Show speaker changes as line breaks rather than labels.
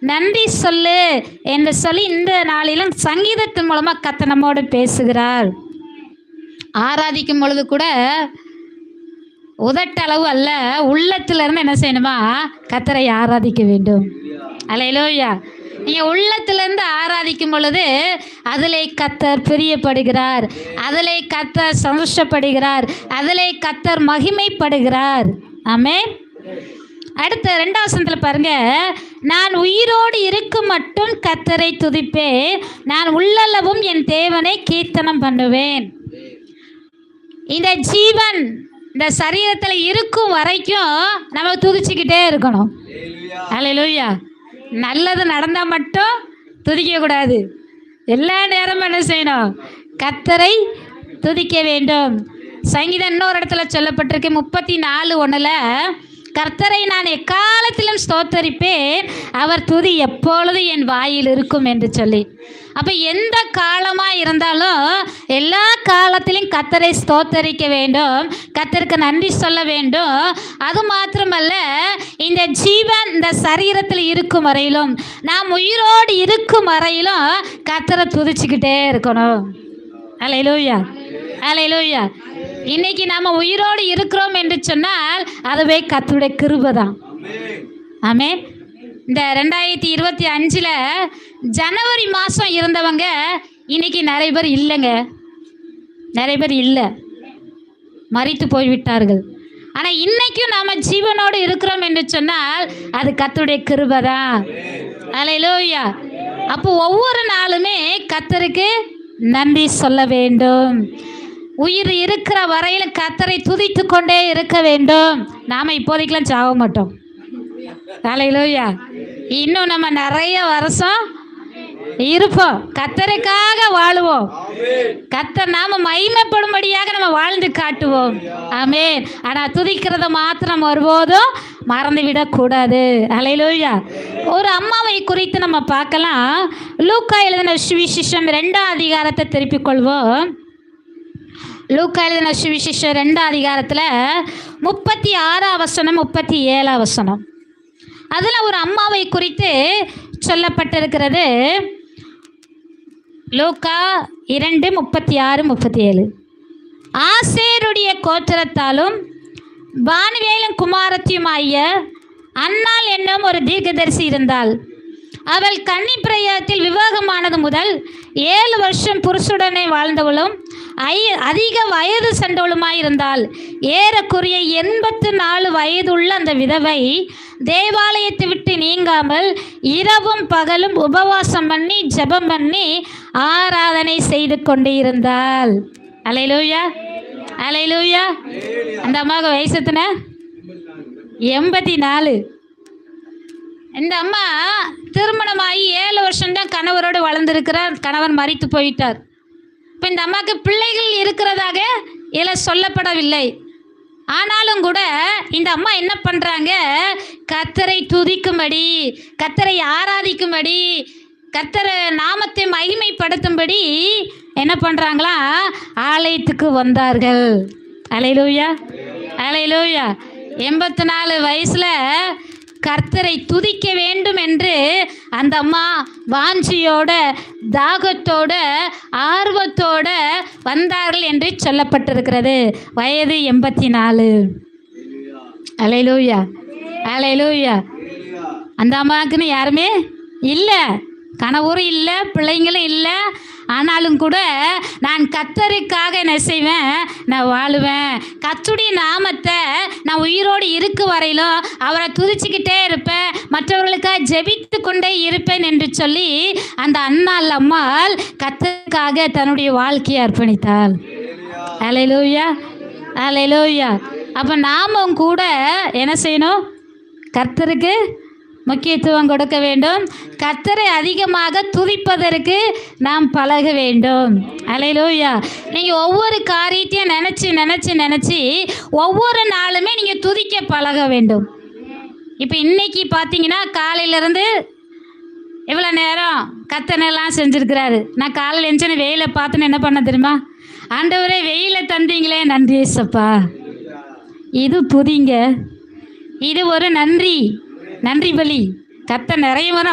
நன்றி சொல்லு என்று சொல்லி இந்த நாளிலும் சங்கீதத்தின் மூலமாக கத்த நம்மோடு பேசுகிறார். ஆராதிக்கும் பொழுது கூட உதட்டளவு அல்ல உள்ளத்திலிருந்து என்ன செய்யணுமா? கத்தரை ஆராதிக்க வேண்டும். அலையிலோயா நீங்கள் உள்ளத்திலிருந்து ஆராதிக்கும் பொழுது அதிலே கத்தர் பிரியப்படுகிறார் அதிலே கத்தர் சந்தோஷப்படுகிறார் அதிலே கத்தர் மகிமைப்படுகிறார். ஆமே அடுத்த ரெண்டாவது வசனத்தில் பாருங்க. நான் உயிரோடு இருக்கும் மட்டும் கத்தரை துதிப்பேன். நான் உள்ளளவும் என் தேவனை கீர்த்தனம் பண்ணுவேன். இந்த ஜீவன் இந்த சரீரத்தில் இருக்கும் வரைக்கும் நம்ம துதிச்சுக்கிட்டே இருக்கணும். அலையிலூயா நல்லது நடந்தால் மட்டும் துதிக்கக்கூடாது எல்லா நேரமும் என்ன செய்யணும்? கத்தரை துதிக்க வேண்டும். சங்கீதம் இன்னொரு இடத்துல சொல்லப்பட்டிருக்கு. முப்பத்தி நாலு ஒன்றில் கர்த்தரை நான் எக்காலத்திலும் ஸ்தோத்தரிப்பேன். அவர் துதி எப்பொழுது என் வாயில் இருக்கும் என்று சொல்லி. அப்போ எந்த காலமாக இருந்தாலும் எல்லா காலத்திலும் கத்தரை ஸ்தோத்தரிக்க வேண்டும். கத்தருக்கு நன்றி சொல்ல வேண்டும். அது மாத்திரமல்ல இந்த ஜீவன் இந்த சரீரத்தில் இருக்கும் வரையிலும் நாம் உயிரோடு இருக்கும் வரையிலும் கத்தரை துதிச்சுக்கிட்டே இருக்கணும். அலையிலூயா அலையிலூயா இன்னைக்கு நம்ம உயிரோடு இருக்கிறோம் என்று சொன்னால் அதுவே கத்துடைய கிருபை தான் ஆமே இந்த ரெண்டாயிரத்தி இருபத்தி அஞ்சில் ஜனவரி மாதம் இருந்தவங்க இன்னைக்கு நிறைய பேர் இல்லைங்க. நிறைய பேர் இல்லை. மறித்து போய்விட்டார்கள். ஆனால் இன்னைக்கும் நாம் ஜீவனோடு இருக்கிறோம் என்று சொன்னால் அது கத்தருடைய கிருபை தான் அலையிலோயா அப்போ ஒவ்வொரு நாளுமே கத்தருக்கு நன்றி சொல்ல வேண்டும். உயிர் இருக்கிற வரையில் கத்தரை துதித்து கொண்டே இருக்க வேண்டும். நாம் இப்போதைக்கெல்லாம் சாக மாட்டோம் அலையிலோயா இன்னும் நம்ம நிறைய வருஷம் இருப்போம். கத்தருக்காக வாழுவோம். கத்தர் நாம மகிமைப்படும்படியாக நம்ம வாழ்ந்து காட்டுவோம். ஆமே ஆனால் துதிக்கிறத மாத்திரம் ஒருபோதும் மறந்து விடக்கூடாது அலையிலோயா ஒரு அம்மாவை குறித்து நம்ம பார்க்கலாம். லூக்கா எழுதின சுவிசிஷம் ரெண்டாம் அதிகாரத்தை திருப்பிக் கொள்வோம். லூக்கா எழுதின சுவிசேஷம் ரெண்டாம் அதிகாரத்தில் முப்பத்தி ஆறாம் வசனம் முப்பத்தி ஏழாம் வசனம். அதில் ஒரு அம்மாவை குறித்து சொல்லப்பட்டிருக்கிறது. லூக்கா இரண்டு முப்பத்தி ஆறு முப்பத்தி ஏழு. ஆசேருடைய கோத்திரத்தாலும் பானுவேலும் குமாரத்தியுமாகிய அன்னாள் என்னும் ஒரு தீர்க்கதரிசி இருந்தாள். அவள் கன்னி பிரயத்தில் விவாகமானது முதல் ஏழு வருஷம் புருஷுடனே வாழ்ந்தவளும் ஐ அதிக வயது சென்றவளுமாயிருந்தால் ஏறக்குறைய எண்பத்து நாலு வயதுள்ள அந்த விதவை தேவாலயத்தை விட்டு நீங்காமல் இரவும் பகலும் உபவாசம் பண்ணி ஜெபம் பண்ணி ஆராதனை செய்து கொண்டு இருந்தாள். அலையிலூயா அலையிலூயா. அந்த அம்மாவுக்கு வயசு எண்பத்தி நாலு இந்த அம்மா திருமணமாகி ஏழு வருஷம்தான் கணவரோடு வளர்ந்துருக்கிறார். கணவர் மறித்து போயிட்டார். இப்போ இந்த அம்மாவுக்கு பிள்ளைகள் இருக்கிறதாக இதில் சொல்லப்படவில்லை. ஆனாலும் கூட இந்த அம்மா என்ன பண்ணுறாங்க கத்தரை துதிக்கும்படி கத்தரை ஆராதிக்கும்படி கத்தரை நாமத்தை மகிமைப்படுத்தும்படி என்ன பண்ணுறாங்களா ஆலயத்துக்கு வந்தார்கள். அலையிலூயா. அலையிலூயா. எண்பத்தி நாலு வயசில் கர்த்தரை துதிக்க வேண்டும் என்று அந்த அம்மா வாஞ்சியோட தாகத்தோட ஆர்வத்தோட வந்தார்கள் என்று சொல்லப்பட்டிருக்கிறது. வயது எண்பத்தி நாலு அலையிலூயா. அலையிலூயா. அந்த அம்மாவுக்குன்னு யாருமே இல்லை. கணவரும் இல்லை பிள்ளைங்களும் இல்லை. ஆனாலும் கூட நான் கத்தருக்காக என்ன செய்வேன்? நான் வாழுவேன். கத்துடைய நாமத்தை நான் உயிரோடு இருக்கு வரையிலும் அவரை துதிச்சுக்கிட்டே இருப்பேன். மற்றவர்களுக்காக ஜெபித்து கொண்டே இருப்பேன் என்று சொல்லி அந்த அண்ணாள் அம்மாள் கத்தருக்காக தன்னுடைய வாழ்க்கையை அர்ப்பணித்தாள். அலையிலூயா அலையிலூயா அப்போ நாமும் கூட என்ன செய்யணும்? கர்த்தருக்கு முக்கியத்துவம் கொடுக்க வேண்டும். கத்தரை அதிகமாக துதிப்பதற்கு நாம் பழக வேண்டும். அலையிலோயா நீங்கள் ஒவ்வொரு காரியத்தையும் நினச்சி நினச்சி நினச்சி ஒவ்வொரு நாளுமே நீங்கள் துதிக்க பழக வேண்டும். இப்போ இன்னைக்கு பார்த்தீங்கன்னா காலையிலேருந்து இவ்வளோ நேரம் கத்தனெல்லாம் செஞ்சுருக்கிறாரு. நான் காலையில் எழுந்துச்சு வெயிலை பார்த்துன்னு என்ன பண்ண தெரியுமா? ஆண்டவரே வெயிலை தந்தீங்களே நன்றி சப்பா இது புதிங்க. இது ஒரு நன்றி. நன்றி பலி கத்த நிறைய முறை